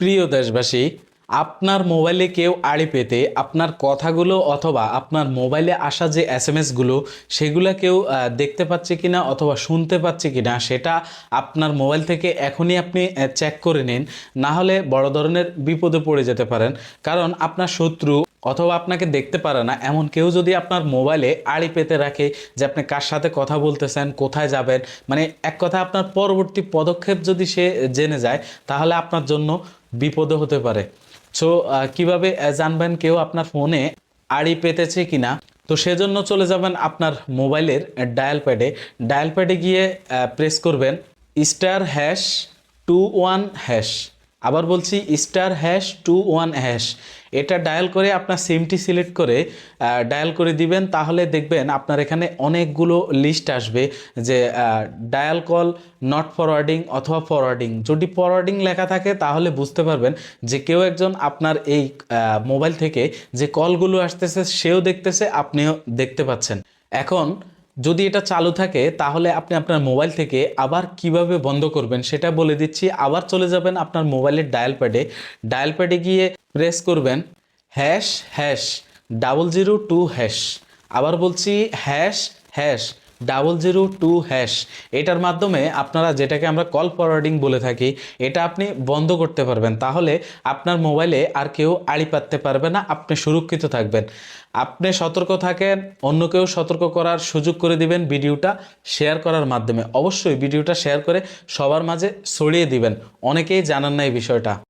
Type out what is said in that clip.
প্রিয় দেশবাসী, আপনার মোবাইলে কেউ আড়ি পেতে আপনার কথাগুলো অথবা আপনার মোবাইলে আসা যে এস এম এসগুলো সেগুলো কেউ দেখতে পাচ্ছে কিনা অথবা শুনতে পাচ্ছে কিনা, সেটা আপনার মোবাইল থেকে এখনই আপনি চেক করে নিন। না হলে বড় ধরনের বিপদে পড়ে যেতে পারেন। কারণ আপনার শত্রু অথবা আপনাকে দেখতে পারে না। এমন কেউ যদি আপনার মোবাইলে আড়ি পেতে রাখে যে আপনি কার সাথে কথা বলতেছেন, কোথায় যাবেন মানে এক কথা আপনার পরবর্তী পদক্ষেপ যদি সে জেনে যায়, তাহলে আপনার জন্য বিপদও হতে পারে। সো কীভাবে জানবেন কেউ আপনার ফোনে আড়ি পেতেছে কিনা? তো সেজন্য চলে যাবেন আপনার মোবাইলের ডায়াল প্যাডে। ডায়াল প্যাডে গিয়ে প্রেস করবেন star hash two one hash আবার বলছি star hash two one hash. এটা ডায়াল করে আপনার সিমটি সিলেক্ট করে ডায়াল করে দিবেন, তাহলে দেখবেন আপনার এখানে অনেকগুলো লিস্ট আসবে যে ডায়াল কল নট ফরওয়ার্ডিং অথবা ফরওয়ার্ডিং। যদি ফরওয়ার্ডিং লেখা থাকে, তাহলে বুঝতে পারবেন যে কেউ একজন আপনার এই মোবাইল থেকে যে কলগুলো আসতেছে, সেও দেখতেছে, আপনিও দেখতে পাচ্ছেন। এখন যদি এটা চালু থাকে, তাহলে আপনি আপনার মোবাইল থেকে আবার কীভাবে বন্ধ করবেন সেটা বলে দিচ্ছি। আবার চলে যাবেন আপনার মোবাইলের ডায়াল প্যাডে। ডায়াল প্যাডে গিয়ে প্রেস করবেন, hash hash, double zero two hash. আবার বলছি, hash hash double zero two hash এটার মাধ্যমে আপনারা যেটাকে আমরা কল ফরওয়ার্ডিং বলে থাকি, এটা আপনি বন্ধ করতে পারবেন। তাহলে আপনার মোবাইলে আর কেউ আড়ি পাততে পারবে না, আপনি সুরক্ষিত থাকবেন। আপনি সতর্ক থাকেন, অন্য কেউ সতর্ক করার সুযোগ করে দিবেন ভিডিওটা শেয়ার করার মাধ্যমে। অবশ্যই ভিডিওটা শেয়ার করে সবার মাঝে ছড়িয়ে দিবেন। অনেকেই জানান না এই বিষয়টা।